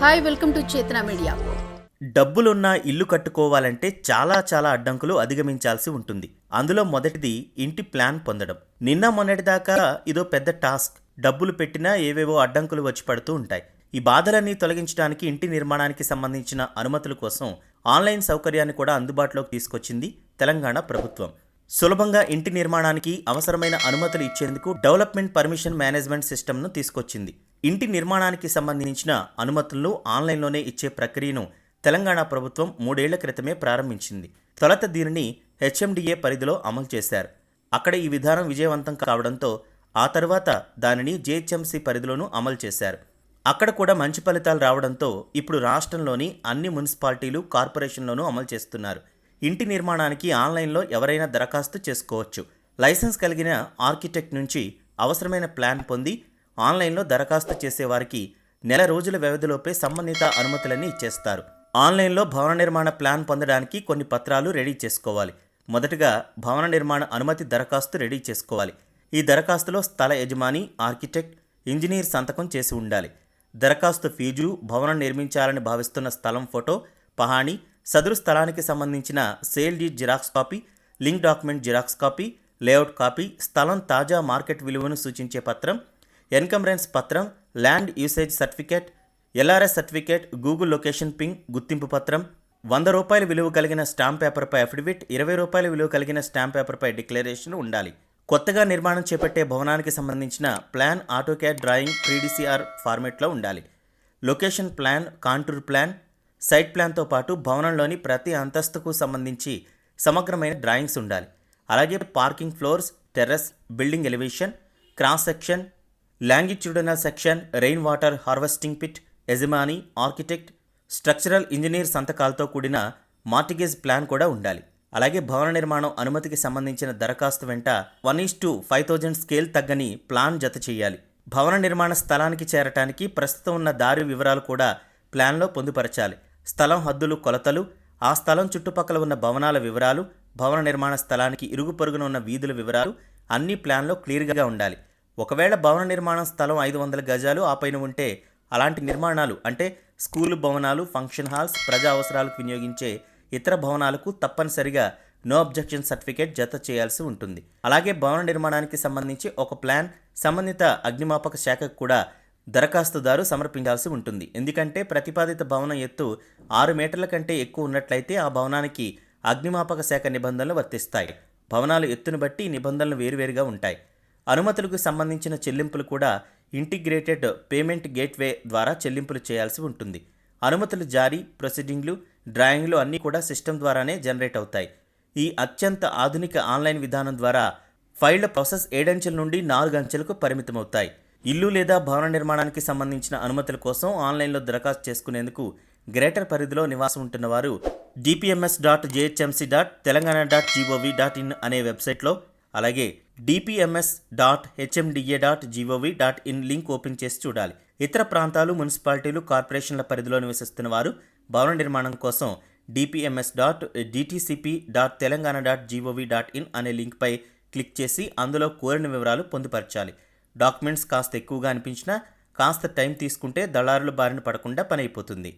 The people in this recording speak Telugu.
Hi welcome to Chetana media. డబ్బులున్న ఇల్లు కట్టుకోవాలంటే చాలా చాలా అడ్డంకులు అధిగమించాల్సి ఉంటుంది. అందులో మొదటిది ఇంటి ప్లాన్ పొందడం. నిన్న మొన్నటిదాకా ఇదో పెద్ద టాస్క్. డబ్బులు పెట్టినా ఏవేవో అడ్డంకులు వచ్చి పడుతూ ఉంటాయి. ఈ బాధలన్నీ తొలగించడానికి ఇంటి నిర్మాణానికి సంబంధించిన అనుమతుల కోసం ఆన్లైన్ సౌకర్యాన్ని కూడా అందుబాటులోకి తీసుకొచ్చింది తెలంగాణ ప్రభుత్వం. సులభంగా ఇంటి నిర్మాణానికి అవసరమైన అనుమతులు ఇచ్చేందుకు డెవలప్మెంట్ పర్మిషన్ మేనేజ్మెంట్ సిస్టమ్ను తీసుకొచ్చింది. ఇంటి నిర్మాణానికి సంబంధించిన అనుమతులను ఆన్లైన్లోనే ఇచ్చే ప్రక్రియను తెలంగాణ ప్రభుత్వం మూడేళ్ళ క్రితమే ప్రారంభించింది. తొలత దీనిని హెచ్ఎండిఏ పరిధిలో అమలు చేశారు. అక్కడ ఈ విధానం విజయవంతం కావడంతో ఆ తర్వాత దానిని జేహెచ్ఎంసీ పరిధిలోనూ అమలు చేశారు. అక్కడ కూడా మంచి ఫలితాలు రావడంతో ఇప్పుడు రాష్ట్రంలోని అన్ని మున్సిపాలిటీలు కార్పొరేషన్లోనూ అమలు చేస్తున్నారు. ఇంటి నిర్మాణానికి ఆన్లైన్లో ఎవరైనా దరఖాస్తు చేసుకోవచ్చు. లైసెన్స్ కలిగిన ఆర్కిటెక్ట్ నుంచి అవసరమైన ప్లాన్ పొంది ఆన్లైన్లో దరఖాస్తు చేసేవారికి నెల రోజుల వ్యవధిలోపే సంబంధిత అనుమతులన్నీ ఇచ్చేస్తారు. ఆన్లైన్లో భవన నిర్మాణ ప్లాన్ పొందడానికి కొన్ని పత్రాలు రెడీ చేసుకోవాలి. మొదటగా భవన నిర్మాణ అనుమతి దరఖాస్తు రెడీ చేసుకోవాలి. ఈ దరఖాస్తులో స్థల యజమాని ఆర్కిటెక్ట్ ఇంజనీర్ సంతకం చేసి ఉండాలి. దరఖాస్తు ఫీజు భవనం నిర్మించాలని భావిస్తున్న స్థలం ఫోటో పహాణి సదరు స్థలానికి సంబంధించిన sale deed xerox copy link document xerox copy layout copy స్థలం తాజా మార్కెట్ విలువను సూచించే పత్రం ఎన్కమ్రెన్స్ పత్రం land usage certificate LRS certificate Google location ping గుర్తింపు పత్రం వంద రూపాయల విలువ కలిగిన స్టాంప్ పేపర్పై అఫిడవిట్ ఇరవై రూపాయల విలువ కలిగిన స్టాంప్ పేపర్పై డిక్లరేషన్ ఉండాలి. కొత్తగా నిర్మాణం చేపట్టే భవనానికి సంబంధించిన plan AutoCAD drawing three DCR ఫార్మేట్లో ఉండాలి. Location plan contour plan site ప్లాన్తో పాటు భవనంలోని ప్రతి అంతస్తుకు సంబంధించి సమగ్రమైన డ్రాయింగ్స్ ఉండాలి. అలాగే parking floors terrace building elevation cross section longitudinal section rain water harvesting pit యజమాని ఆర్కిటెక్ట్ స్ట్రక్చరల్ ఇంజనీర్ సంతకాలతో కూడిన మార్టిగేజ్ ప్లాన్ కూడా ఉండాలి. అలాగే భవన నిర్మాణం అనుమతికి సంబంధించిన దరఖాస్తు వెంట one is to five thousand scale తగ్గని ప్లాన్ జత చేయాలి. భవన నిర్మాణ స్థలానికి చేరటానికి ప్రస్తుతం ఉన్న దారి వివరాలు కూడా ప్లాన్లో పొందుపరచాలి. స్థలం హద్దులు కొలతలు ఆ స్థలం చుట్టుపక్కల ఉన్న భవనాల వివరాలు భవన నిర్మాణ స్థలానికి ఇరుగు పొరుగున ఉన్న వీధుల వివరాలు అన్ని ప్లాన్లో క్లియర్గా ఉండాలి. ఒకవేళ భవన నిర్మాణం స్థలం ఐదు వందల గజాలు ఆ పైన ఉంటే అలాంటి నిర్మాణాలు అంటే స్కూలు భవనాలు ఫంక్షన్ హాల్స్ ప్రజా అవసరాలకు వినియోగించే ఇతర భవనాలకు తప్పనిసరిగా నో అబ్జెక్షన్ సర్టిఫికేట్ జత చేయాల్సి ఉంటుంది. అలాగే భవన నిర్మాణానికి సంబంధించి ఒక ప్లాన్ సంబంధిత అగ్నిమాపక శాఖకు కూడా దరఖాస్తుదారు సమర్పించాల్సి ఉంటుంది. ఎందుకంటే ప్రతిపాదిత భవనం ఎత్తు ఆరు మీటర్ల కంటే ఎక్కువ ఉన్నట్లయితే ఆ భవనానికి అగ్నిమాపక శాఖ నిబంధనలు వర్తిస్తాయి. భవనాలు ఎత్తును బట్టి నిబంధనలు వేరువేరుగా ఉంటాయి. అనుమతులకు సంబంధించిన చెల్లింపులు కూడా ఇంటిగ్రేటెడ్ పేమెంట్ గేట్వే ద్వారా చెల్లింపులు చేయాల్సి ఉంటుంది. అనుమతులు జారీ ప్రొసీడింగ్లు డ్రాయింగ్లు అన్నీ కూడా సిస్టమ్ ద్వారానే జనరేట్ అవుతాయి. ఈ అత్యంత ఆధునిక ఆన్లైన్ విధానం ద్వారా ఫైళ్ళ ప్రాసెస్ ఏడంచెల నుండి నాలుగు అంచెలకు పరిమితమవుతాయి. ఇల్లు లేదా భవన నిర్మాణానికి సంబంధించిన అనుమతుల కోసం ఆన్లైన్లో దరఖాస్తు చేసుకునేందుకు గ్రేటర్ పరిధిలో నివాసం ఉంటున్న వారు DPMS dot GHMC dot Telangana dot GOV dot in అనే వెబ్సైట్లో అలాగే DPMS dot HMDA dot GOV dot in link open చేసి చూడాలి. ఇతర ప్రాంతాలు మున్సిపాలిటీలు కార్పొరేషన్ల పరిధిలో నివసిస్తున్న వారు భవన నిర్మాణం కోసం DPMS dot DTCP dot Telangana dot GOV dot in అనే లింక్పై క్లిక్ చేసి అందులో కోరిన వివరాలు పొందుపరచాలి. డాక్యుమెంట్స్ కాస్త ఎక్కువగా అనిపించినా కాస్త టైం తీసుకుంటే దళారుల బారిన పడకుండా పని అయిపోతుంది.